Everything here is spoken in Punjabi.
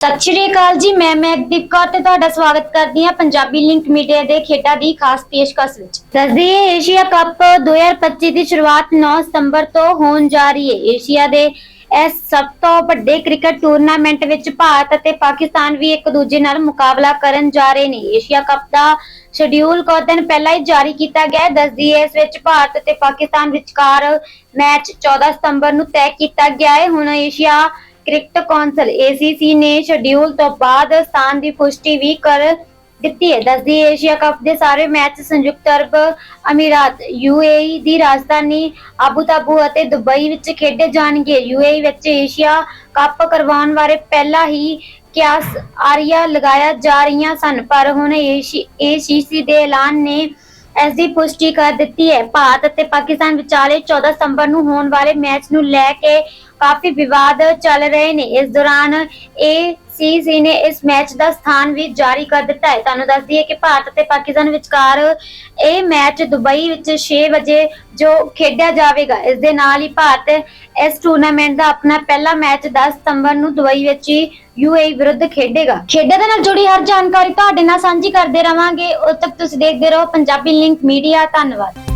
ਸਤਿ ਸ਼੍ਰੀ ਅਕਾਲ ਜੀ, ਮੈਂ ਮਹਿਕਦੀਪ ਕੌਰ ਤੇ ਤੁਹਾਡਾ ਸਵਾਗਤ ਕਰਦੀ ਹਾਂ ਪੰਜਾਬੀ ਲਿੰਕ ਮੀਡੀਆ ਦੇ ਖੇਡਾਂ ਦੀ ਖਾਸ ਪੇਸ਼ਕਸ਼ ਵਿੱਚ। ਦੱਸਦੀ ਏਸ਼ੀਆ ਕੱਪ 2025 ਦੀ ਸ਼ੁਰੂਆਤ 9 ਸਤੰਬਰ ਤੋਂ ਹੋਣ ਜਾ ਰਹੀ ਹੈ। ਏਸ਼ੀਆ ਦੇ ਇਸ ਸਭ ਤੋਂ ਵੱਡੇ ਕ੍ਰਿਕਟ ਟੂਰਨਾਮੈਂਟ ਵਿੱਚ ਭਾਰਤ ਅਤੇ ਪਾਕਿਸਤਾਨ ਵੀ ਇੱਕ ਦੂਜੇ ਨਾਲ ਮੁਕਾਬਲਾ ਕਰਨ ਜਾ ਰਹੇ ਨੇ। ਏਸ਼ੀਆ ਕੱਪ ਦਾ ਸ਼ਡਿਊਲ ਕੁਝ ਦਿਨ ਪਹਿਲਾਂ ਹੀ ਜਾਰੀ ਕੀਤਾ ਗਿਆ ਹੈ। ਦੱਸਦੀ ਹੈ ਇਸ ਵਿੱਚ ਭਾਰਤ ਅਤੇ ਪਾਕਿਸਤਾਨ ਵਿਚਕਾਰ ਮੈਚ 14 ਸਤੰਬਰ ਨੂੰ ਤੈਅ ਕੀਤਾ ਗਿਆ ਹੈ। ਹੁਣ ਏਸ਼ੀਆ ਕ੍ਰਿਕਟ ਕੌਂਸਲ ACC ਨੇ ਸ਼ਡਿਊਲ ਤੋਂ ਬਾਅਦ ਸਥਾਨ ਦੀ ਪੁਸ਼ਟੀ ਵੀ ਕਰ ਦਿੱਤੀ ਹੈ। ਦੱਸਦੀ ਏਸ਼ੀਆ ਕੱਪ ਦੇ ਸਾਰੇ ਮੈਚ ਸੰਯੁਕਤ ਅਰਬ ਅਮੀਰਾਤ UAE ਦੀ ਰਾਜਧਾਨੀ ਆਬੂ ਧਾਬੂ ਅਤੇ ਦੁਬਈ ਵਿੱਚ ਖੇਡੇ ਜਾਣਗੇ। UAE ਵਿੱਚ ਏਸ਼ੀਆ ਕੱਪ ਕਰਵਾਉਣ ਬਾਰੇ ਪਹਿਲਾਂ ਹੀ ਕਿਆਸ ਆਰੀਆ ਲਗਾਇਆ ਜਾ ਰਹੀਆਂ ਸਨ, ਪਰ ਹੁਣ ACC ਦੇ ਐਲਾਨ ਨੇ ਇਸ ਦੀ ਪੁਸ਼ਟੀ ਕਰ ਦਿੱਤੀ ਹੈ। ਭਾਰਤ ਅਤੇ ਪਾਕਿਸਤਾਨ ਵਿਚਾਲੇ 14 ਸਤੰਬਰ ਨੂੰ ਹੋਣ ਵਾਲੇ ਮੈਚ ਨੂੰ ਲੈ ਕੇ ਕਾਫੀ ਵਿਵਾਦ ਚੱਲ ਰਹੇ ਨੇ। ਇਸ ਦੌਰਾਨ ਇਹ ACC ਨੇ ਇਸ ਮੈਚ ਦਾ ਸਥਾਨ ਵੀ ਜਾਰੀ ਕਰ ਦਿੱਤਾ ਹੈ। ਤੁਹਾਨੂੰ ਦੱਸ ਦਈਏ ਕਿ ਭਾਰਤ ਅਤੇ ਪਾਕਿਸਤਾਨ ਵਿਚਕਾਰ ਇਹ ਮੈਚ ਦੁਬਈ ਵਿੱਚ 6 ਵਜੇ ਜੋ ਖੇਡਿਆ ਜਾਵੇਗਾ, ਇਸ ਦੇ ਨਾਲ ਹੀ ਭਾਰਤ ਇਸ ਟੂਰਨਾਮੈਂਟ ਦਾ ਆਪਣਾ ਪਹਿਲਾ ਮੈਚ 10 ਸਤੰਬਰ ਨੂੰ ਦੁਬਈ ਵਿੱਚ ਹੀ UAE ਵਿਰੁੱਧ ਖੇਡੇਗਾ। ਖੇਡਾਂ ਦੇ ਨਾਲ ਜੁੜੀ ਹਰ ਜਾਣਕਾਰੀ ਤੁਹਾਡੇ ਨਾਲ ਸਾਂਝੀ ਕਰਦੇ ਰਵਾਂਗੇ। ਉਦ ਤੱਕ ਤੁਸੀਂ ਦੇਖਦੇ ਰਹੋ ਪੰਜਾਬੀ ਲਿੰਕ ਮੀਡੀਆ ਧੰਨਵਾਦ।